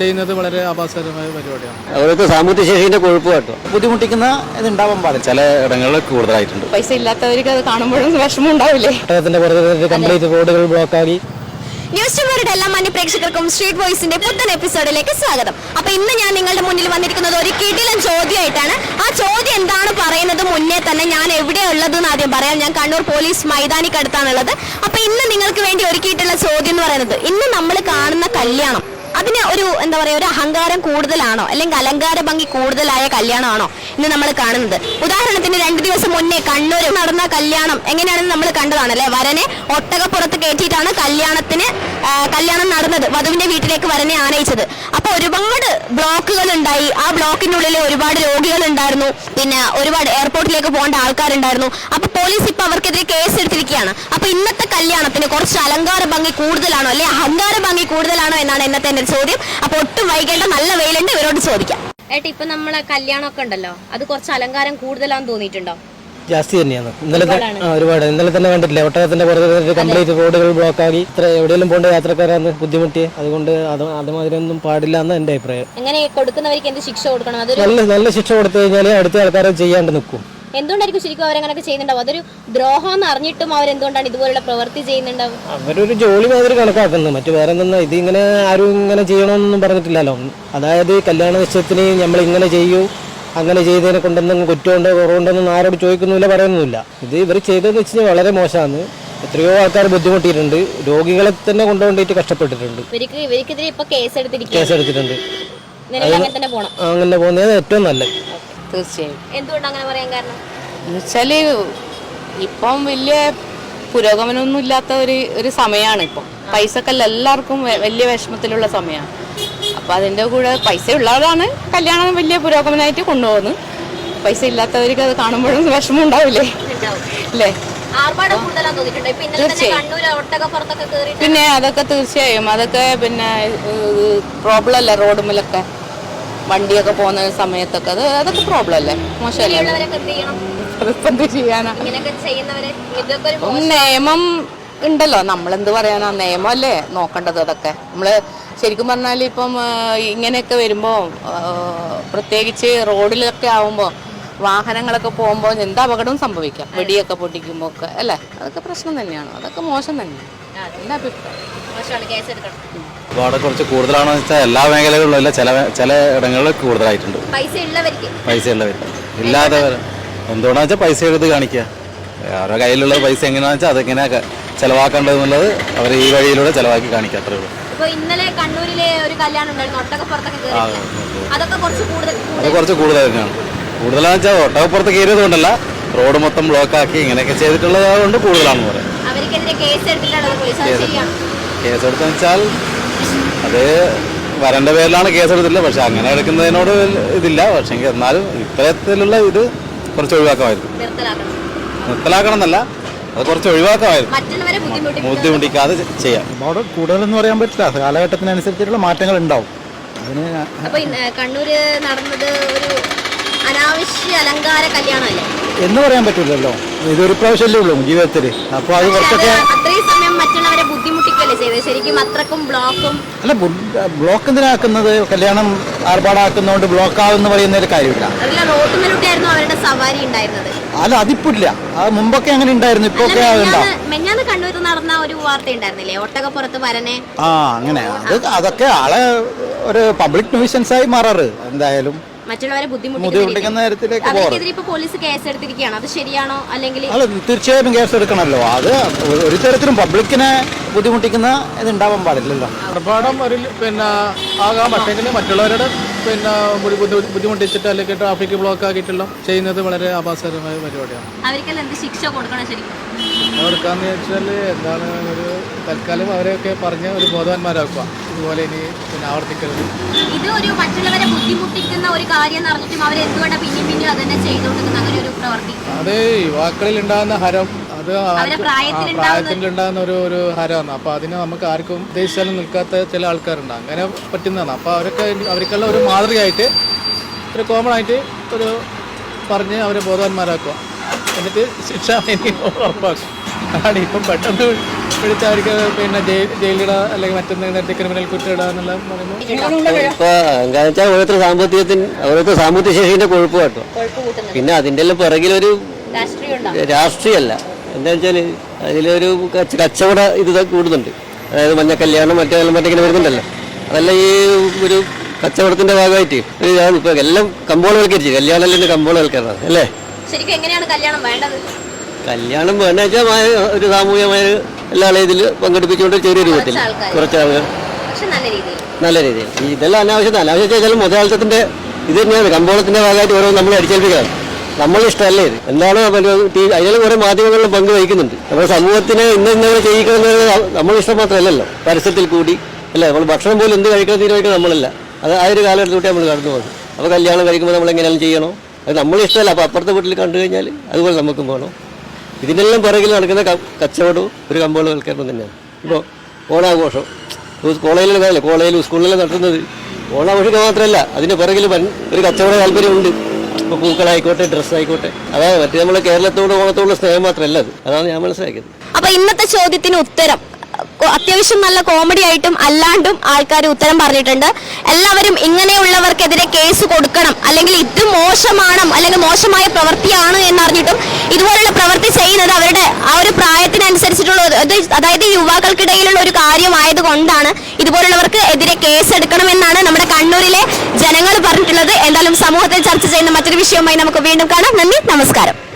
ചെയ്യുന്നത് വളരെ ആഭാസകരമായ പരിപാടിയാണ്. അവർക്ക് സാമൂഹ്യ ശേഷിന്റെ കൊഴുപ്പ് കേട്ടോ. ബുദ്ധിമുട്ടിക്കുന്ന ഇത് ഉണ്ടാവാൻ പാടില്ല. ചില ഇടങ്ങളിൽ കൂടുതലായിട്ടുണ്ട്. പൈസ ഇല്ലാത്തവർക്ക് അത് കാണുമ്പോഴും വിഷമം ഉണ്ടാവില്ലേ കംപ്ലീറ്റ് റോഡുകൾ ബ്ലോക്കാക്കി ന്യൂസ് ടുമാരുടെ എല്ലാ മാന്യ പ്രേക്ഷകർക്കും സ്ട്രീറ്റ് വോയിസിന്റെ പുത്തൻ എപ്പിസോഡിലേക്ക് സ്വാഗതം. അപ്പൊ ഇന്ന് ഞാൻ നിങ്ങളുടെ മുന്നിൽ വന്നിരിക്കുന്നത് ഒരു കിടിലൻ ചോദ്യമായിട്ടാണ്. ആ ചോദ്യം എന്താണ് പറയുന്നത് മുന്നേ തന്നെ ഞാൻ എവിടെയുള്ളത് എന്ന് ആദ്യം പറയാം. ഞാൻ കണ്ണൂർ പോലീസ് മൈതാനിക്കടുത്താണുള്ളത്. അപ്പൊ ഇന്ന് നിങ്ങൾക്ക് വേണ്ടി ഒരുക്കിയിട്ടുള്ള ചോദ്യം എന്ന് പറയുന്നത് ഇന്ന് നമ്മൾ കാണുന്ന കല്യാണം. അതിന് ഒരു എന്താ പറയുക ഒരു അഹങ്കാരം കൂടുതലാണോ? അല്ലെങ്കിൽ അലങ്കാര ഭംഗി കൂടുതലായ കല്യാണമാണോ ഇന്ന് നമ്മൾ കാണുന്നത്? ഉദാഹരണത്തിന് രണ്ടു ദിവസം മുന്നേ കണ്ണൂർ നടന്ന കല്യാണം എങ്ങനെയാണെന്ന് നമ്മൾ കണ്ടതാണ് അല്ലെ? വരനെ ഒട്ടകപ്പുറത്ത് കയറ്റിയിട്ടാണ് കല്യാണത്തിന് കല്യാണം നടന്നത് വധുവിന്റെ വീട്ടിലേക്ക് വരനെ ആനയിച്ചത്. അപ്പൊ ഒരുപാട് ബ്ലോക്കുകൾ ഉണ്ടായി. ആ ബ്ലോക്കിനുള്ളിൽ ഒരുപാട് രോഗികൾ ഉണ്ടായിരുന്നു. പിന്നെ ഒരുപാട് എയർപോർട്ടിലേക്ക് പോകേണ്ട ആൾക്കാരുണ്ടായിരുന്നു. അപ്പൊ പോലീസ് ഇപ്പൊ അവർക്കെതിരെ കേസ് എടുത്തിരിക്കുകയാണ് അപ്പൊ ഇന്നത്തെ കല്യാണത്തിന് കുറച്ച് അലങ്കാര ഭംഗി കൂടുതലാണോ അല്ലെ അഹങ്കാര ഭംഗി കൂടുതലാണോ എന്നാണ് ഇന്നത്തെ ചോദ്യം. അപ്പൊ ഒട്ടും വൈകേണ്ട നല്ല വെയിലുണ്ട് ഇവരോട് ചോദിക്കാം. ഏട്ടാ ഇപ്പൊ നമ്മളെ കല്യാണമൊക്കെ ഉണ്ടല്ലോ അത് കുറച്ച് അലങ്കാരം കൂടുതലാന്ന് തോന്നിയിട്ടുണ്ടോ? ജാസ്തി തന്നെയാണ്. ഇന്നലെ ഒരുപാട്. ഇന്നലെ തന്നെ കണ്ടിട്ടില്ലേ ഒട്ടകത്തിന്റെ പുറത്ത് കംപ്ലീറ്റ് റോഡുകൾ ബ്ലോക്കാക്കി ഇത്ര എവിടെയെങ്കിലും പോകേണ്ട യാത്രക്കാരാണ് ബുദ്ധിമുട്ടി. അതുകൊണ്ട് അത് അതുമാതിരി ഒന്നും പാടില്ല എന്ന് എന്റെ അഭിപ്രായം. എങ്ങനെ കൊടുക്കുന്നവർക്ക് എന്ത് ശിക്ഷ കൊടുക്കണം? നല്ല നല്ല ശിക്ഷ കൊടുത്തു കഴിഞ്ഞാൽ അടുത്ത ആൾക്കാരെ ചെയ്യാണ്ട് നിൽക്കും എന്തുകൊണ്ടായിരിക്കും ശരിക്കും അവരങ്ങനൊക്കെ ചെയ്യുന്നുണ്ടാവും അതൊരു ദ്രോഹം എന്ന് അറിഞ്ഞിട്ടും അവരെന്തുകൊണ്ടാണ് ഇതുപോലുള്ള പ്രവൃത്തി ചെയ്യുന്നുണ്ടാവും അവരൊരു ജോലി മാതിരി കണക്കാക്കുന്നു. മറ്റു വേറെ എന്തെന്നാ ഇത് ഇങ്ങനെ ആരും ഇങ്ങനെ ചെയ്യണമെന്നൊന്നും പറഞ്ഞിട്ടില്ലല്ലോ. അതായത് കല്യാണ നിശ്ചയത്തിന് നമ്മൾ ഇങ്ങനെ ചെയ്യൂ അങ്ങനെ ചെയ്തതിനെ കൊണ്ടൊന്നും കുറ്റമുണ്ടോ കുറവുണ്ടോന്നും ആരോട് ചോദിക്കുന്നില്ല പറയുന്നില്ല ഇത് ഇവർ ചെയ്തതെന്ന് വെച്ച് കഴിഞ്ഞാൽ വളരെ മോശമാണ്. എത്രയോ ആൾക്കാർ ബുദ്ധിമുട്ടിയിട്ടുണ്ട്. രോഗികളെ തന്നെ കൊണ്ടുകൊണ്ടിട്ട് കഷ്ടപ്പെട്ടിട്ടുണ്ട്. ഇവർക്ക് ഇവർക്കെതിരെ ഇപ്പൊ കേസ് പോണം. അങ്ങനെ പോകുന്നത് ഏറ്റവും നല്ലത്. തീർച്ചയായും. എന്തുകൊണ്ട് അങ്ങനെ പറയാൻ കാരണം? എന്നുവെച്ചാൽ ഇപ്പം വലിയ പുരോഗമനമൊന്നും ഇല്ലാത്ത ഒരു ഒരു സമയമാണ് ഇപ്പം. പൈസക്കല്ല എല്ലാവർക്കും വലിയ വിഷമത്തിലുള്ള സമയമാണ്. അപ്പം അതിന്റെ കൂടെ പൈസ ഉള്ളവരാണ് കല്യാണം വലിയ പുരോഗമനമായിട്ട് കൊണ്ടുപോകുന്നത്. പൈസ ഇല്ലാത്തവർക്ക് അത് കാണുമ്പോഴും വിഷമം ഉണ്ടാവില്ലേ? അല്ലേ തീർച്ചയായും. പിന്നെ അതൊക്കെ തീർച്ചയായും. അതൊക്കെ പിന്നെ പ്രോബ്ലം അല്ലേ റോഡുമിലൊക്കെ വണ്ടിയൊക്കെ പോകുന്ന സമയത്തൊക്കെ അത് അതൊക്കെ പ്രോബ്ലം അല്ലേ? മോശമല്ലേ? എന്ത് അതിപ്പോ എന്ത് ചെയ്യാനാ? നിയമം ഉണ്ടല്ലോ. നമ്മളെന്ത് പറയാനാ? നിയമമല്ലേ നോക്കേണ്ടത് അതൊക്കെ. നമ്മൾ ശരിക്കും പറഞ്ഞാൽ ഇപ്പം ഇങ്ങനെയൊക്കെ വരുമ്പോൾ പ്രത്യേകിച്ച് റോഡിലൊക്കെ ആവുമ്പോൾ വാഹനങ്ങളൊക്കെ പോകുമ്പോൾ എന്താ അപകടവും സംഭവിക്കാം? വെടിയൊക്കെ പൊട്ടിക്കുമ്പോൾ ഒക്കെ അല്ലേ? അതൊക്കെ പ്രശ്നം തന്നെയാണ്. അതൊക്കെ മോശം തന്നെയാണ്. ഒരുപാട് കുറച്ച് കൂടുതലാണെന്ന് വെച്ചാൽ എല്ലാ മേഖലകളിലും ഇല്ല ചില ചില ഇടങ്ങളിൽ കൂടുതലായിട്ടുണ്ട്. പൈസ ഉള്ളവർക്ക്. ഇല്ലാതെ എന്തുകൊണ്ടാന്ന് വെച്ചാൽ പൈസ എടുത്ത് കാണിക്കുക. അവരുടെ കയ്യിലുള്ള പൈസ എങ്ങനെയാണെന്ന് വെച്ചാൽ അതെങ്ങനെ ചിലവാക്കേണ്ടതെന്നുള്ളത് അവർ ഈ വഴിയിലൂടെ ചിലവാക്കി കാണിക്കുക. അത്രേ ഉള്ളൂ. ഇന്നലെ കണ്ണൂരിലെ ഒരു കല്യാണം ഉണ്ടായിരുന്നു. ഒട്ടകപ്പുറത്തൊക്കെ അതൊക്കെ കുറച്ച് കൂടുതൽ കൂടുതലാണെന്ന് വെച്ചാൽ ഒട്ടകപ്പുറത്ത് കയറിയത് കൊണ്ടല്ല റോഡ് മൊത്തം ബ്ലോക്കാക്കി ഇങ്ങനെയൊക്കെ ചെയ്തിട്ടുള്ളത് കൊണ്ട് കൂടുതലാണെന്ന് പറയാം. കേസെടുത്തെന്ന് വെച്ചാൽ അത് വരന്റെ പേരിലാണ് കേസെടുത്തില്ല പക്ഷെ അങ്ങനെ എടുക്കുന്നതിനോട് ഇതില്ല. പക്ഷെ എന്നാലും ഇത്തരത്തിലുള്ള ഇത് കുറച്ച് ഒഴിവാക്കാമായിരുന്നു. നിർത്തലാക്കണം. എന്നല്ല അത് കുറച്ച് ഒഴിവാക്കാമായിരുന്നു. ബുദ്ധിമുട്ടിക്കാതെ ചെയ്യാം. അവിടെ കൂടുതലൊന്നും പറയാൻ പറ്റില്ല. കാലഘട്ടത്തിനനുസരിച്ചിട്ടുള്ള മാറ്റങ്ങൾ ഉണ്ടാവും. അതിന് കണ്ണൂര് നടന്നത് ഒരു അനാവശ്യ അലങ്കാര കല്യാണമല്ലേ? എന്ന് പറയാൻ പറ്റില്ലല്ലോ ഇതൊരു പ്രാവശ്യമല്ലേ ഉള്ളൂ ജീവിതത്തിൽ. അപ്പോൾ അത് കുറച്ചൊക്കെ അത്രയും സമയം മറ്റുള്ളവരെ ബുദ്ധിമുട്ടിക്കല്ലേ ചെയ്തത്? ശരിക്കും അത്രക്കും ബ്ലോക്കും അല്ല ബ്ലോക്ക് എന്തിനാക്കുന്നത് കല്യാണം ആർഭാടാക്കുന്നതുകൊണ്ട് ബ്ലോക്ക് ആവെന്ന് പറയുന്ന ഒരു കാര്യമില്ല. അല്ല റോട്ടുമലൂട്ടിയായിരുന്നു അവരുടെ സവാരി ഉണ്ടായിരുന്നത്. അല്ല അതിപ്പോ ഇല്ല അത് മുമ്പൊക്കെ അങ്ങനെ ഉണ്ടായിരുന്നു ഇപ്പൊ ഒക്കെ മെഞ്ഞാന്ന് കണ്ണൂരിൽ നടന്ന ഒരു വാർത്ത ഉണ്ടായിരുന്നില്ലേ? ഒട്ടകപ്പുറത്ത് വരനെ. ആ അങ്ങനെ. അത് അതൊക്കെ ആളെ ഒരു പബ്ലിക് ന്യൂസൻസ് ആയി മാറാറ് എന്തായാലും. മറ്റുള്ളവരെ ബുദ്ധിമുട്ടിക്കുന്ന തരത്തിലേക്ക് അവർക്കെതിരെ ഇപ്പൊ പോലീസ് കേസ് എടുത്തിരിക്കുകയാണ് അത് ശരിയാണോ? അല്ലെങ്കിൽ തീർച്ചയായും തീർച്ചയായിട്ടും കേസ് എടുക്കണമല്ലോ അത് ഒരു തരത്തിലും പബ്ലിക്കിനെ ബുദ്ധിമുട്ടിക്കുന്ന ഇത് ഉണ്ടാവാൻ പാടില്ലല്ലോ. ആർഭാടം ഒരു പിന്നെ ആകാം. പക്ഷേങ്കിൽ മറ്റുള്ളവരുടെ പിന്നെ ബുദ്ധി- ബുദ്ധി- ബുദ്ധിമുട്ടിച്ചിട്ട് അല്ലെങ്കിൽ ട്രാഫിക് ബ്ലോക്ക് ആക്കിയിട്ടുള്ള ചെയ്യുന്നത് വളരെ ആഭാസകരമായ പരിപാടിയാണ്. അവർക്കെല്ലാം എന്ത് ശിക്ഷ കൊടുക്കണം ശരിക്കും? അവർക്കാന്ന് വെച്ചാൽ എന്താണ് ഒരു തൽക്കാലം അവരെയൊക്കെ പറഞ്ഞ് ഒരു ബോധവാന്മാരാക്കുക. ഇതുപോലെ ഇനി പിന്നെ ആവർത്തിക്കരുത്. ഇത് ഒരു മറ്റുള്ളവരെ ബുദ്ധിമുട്ടിക്കുന്ന ഒരു കാര്യം അറിഞ്ഞിട്ടും അവർ എന്തുകൊണ്ടാണ് പിന്നെയും പിന്നെയും അത് തന്നെ ചെയ്തുകൊണ്ടിരിക്കുന്ന അങ്ങനെ ഒരു പ്രവൃത്തി. അത് യുവാക്കളിൽ ഉണ്ടാകുന്ന ഹരം അത് പ്രായത്തിലുണ്ടാകുന്ന- ഒരു ഒരു ഹരമാണ്. അപ്പോൾ അതിന് നമുക്ക് ആർക്കും ഉദ്ദേശിച്ചാലും നിൽക്കാത്ത ചില ആൾക്കാരുണ്ട്. അങ്ങനെ പറ്റുന്നതാണ്. അപ്പോൾ അവരൊക്കെ അവർക്കുള്ള ഒരു മാതൃകയായിട്ട് ഒരു കോമൺ ആയിട്ട് ഒരു പറഞ്ഞ് അവരെ ബോധവാന്മാരാക്കുക. എന്നിട്ട് ശിക്ഷ ഉറപ്പാക്കും. അതാണ് ഇപ്പം പെട്ടെന്ന് പിടിച്ച് അവർക്ക് പിന്നെ ജയിൽ അല്ലെങ്കിൽ മറ്റെന്തെങ്കിലും ക്രിമിനൽ കുറ്റം എന്താ വെച്ചാൽ ഓരോരുത്തർ സാമ്പത്തികത്തിന് ഓരോരുത്തർ സാമ്പത്തിക ശേഷിന്റെ കുഴപ്പം കേട്ടോ പിന്നെ അതിന്റെ എല്ലാം പിറകിലൊരു രാഷ്ട്രീയം ഉണ്ടോ രാഷ്ട്രീയമല്ല എന്താ വെച്ചാൽ അതിലൊരു കച്ച- കച്ചവട ഇത് കൂടുന്നുണ്ട്. അതായത് മഞ്ഞ കല്യാണം മറ്റേ മറ്റേ വരുന്നുണ്ടല്ലോ. അതല്ല ഈ ഒരു കച്ചവടത്തിന്റെ ഭാഗമായിട്ട് ഒരു ഇപ്പൊ എല്ലാം കമ്പോളവൽക്കരിച്ചു. കല്യാണം അല്ലെങ്കിൽ കമ്പോളവൽക്കരണം. അല്ലേ? ശരിക്കും എങ്ങനെയാണ് കല്യാണം വേണ്ടത്? കല്യാണം വേണ്ട വെച്ചാൽ ഒരു സാമൂഹികമായ എല്ലാ ഇതിൽ പങ്കെടുപ്പിച്ചുകൊണ്ട് ചെറിയ രൂപത്തിൽ കുറച്ച് ആൾക്കാര്. കുറച്ച് ആളുകൾ നല്ല രീതിയിൽ ഇതെല്ലാം അനാവശ്യം അനാവശ്യം വെച്ചാൽ മുതലാളിത്തത്തിന്റെ ഇത് തന്നെയാണ്. കമ്പോളത്തിന്റെ ഭാഗമായിട്ട് ഓരോ നമ്മൾ അടിച്ചേൽപ്പിക്കണം. നമ്മൾ ഇഷ്ടമല്ലേ ഇത്? എന്താണ് അതിൽ കുറെ മാധ്യമങ്ങളിലും പങ്ക് വഹിക്കുന്നുണ്ട്. നമ്മുടെ സമൂഹത്തിനെ ഇന്ന് ഇന്നവരെ ചെയ്യിക്കുന്നത് നമ്മൾ ഇഷ്ടം മാത്രമല്ലല്ലോ. പരസ്യത്തിൽ കൂടി. അല്ലേ? നമ്മൾ ഭക്ഷണം പോലും എന്ത് കഴിക്കണം തീരുമാനിക്കണം നമ്മളല്ല. അത് ആ ഒരു കാലഘട്ടത്തോട്ട് നമ്മൾ കടന്നു പോകുന്നത് അപ്പോൾ കല്യാണം കഴിക്കുമ്പോൾ നമ്മൾ എങ്ങനെയാണ് ചെയ്യണോ? അത് നമ്മളിഷ്ടമല്ല അപ്പോൾ അപ്പുറത്തെ വീട്ടിൽ കണ്ടു കഴിഞ്ഞാൽ അതുപോലെ നമുക്കും വേണം. ഇതിനെല്ലാം പുറകിൽ നടക്കുന്ന കച്ചവടവും ഒരു കമ്പോളവൽക്കരണം തന്നെയാണ്. ഇപ്പോൾ ഓണാഘോഷം. കോളേജിൽ കാര്യമില്ല കോളേജിലും സ്കൂളിലെല്ലാം നടത്തുന്നത് ഓണാഘോഷിക്കുക മാത്രമല്ല അതിന്റെ പുറകിൽ ഒരു കച്ചവട താല്പര്യമുണ്ട്. ഇപ്പോൾ പൂക്കളായിക്കോട്ടെ ഡ്രസ്സായിക്കോട്ടെ. അതാണ് മറ്റേ നമ്മൾ കേരളത്തോട് ഓണത്തോടുള്ള സ്നേഹം മാത്രമല്ല അത്. അതാണ് ഞാൻ മനസ്സിലാക്കിയത്. അപ്പോൾ ഇന്നത്തെ ചോദ്യത്തിന് ഉത്തരം. അത്യാവശ്യം നല്ല കോമഡി ആയിട്ടും അല്ലാണ്ടും ആൾക്കാർ ഉത്തരം പറഞ്ഞിട്ടുണ്ട്. എല്ലാവരും ഇങ്ങനെയുള്ളവർക്കെതിരെ കേസ് കൊടുക്കണം. അല്ലെങ്കിൽ ഇത് മോശമാണ് അല്ലെങ്കിൽ മോശമായ പ്രവൃത്തിയാണ് എന്നറിഞ്ഞിട്ടും ഇതുപോലുള്ള പ്രവൃത്തി ചെയ്യുന്നത് അവരുടെ ആ ഒരു പ്രായത്തിനനുസരിച്ചിട്ടുള്ള അതായത് യുവാക്കൾക്കിടയിലുള്ള ഒരു കാര്യമായത് കൊണ്ടാണ് ഇതുപോലുള്ളവർക്ക് എതിരെ കേസ് എടുക്കണമെന്നാണ് നമ്മുടെ കണ്ണൂരിലെ ജനങ്ങൾ പറഞ്ഞിട്ടുള്ളത്. എന്തായാലും സമൂഹത്തിൽ ചർച്ച ചെയ്യുന്ന മറ്റൊരു വിഷയവുമായി നമുക്ക് വീണ്ടും കാണാം. നന്ദി നമസ്കാരം.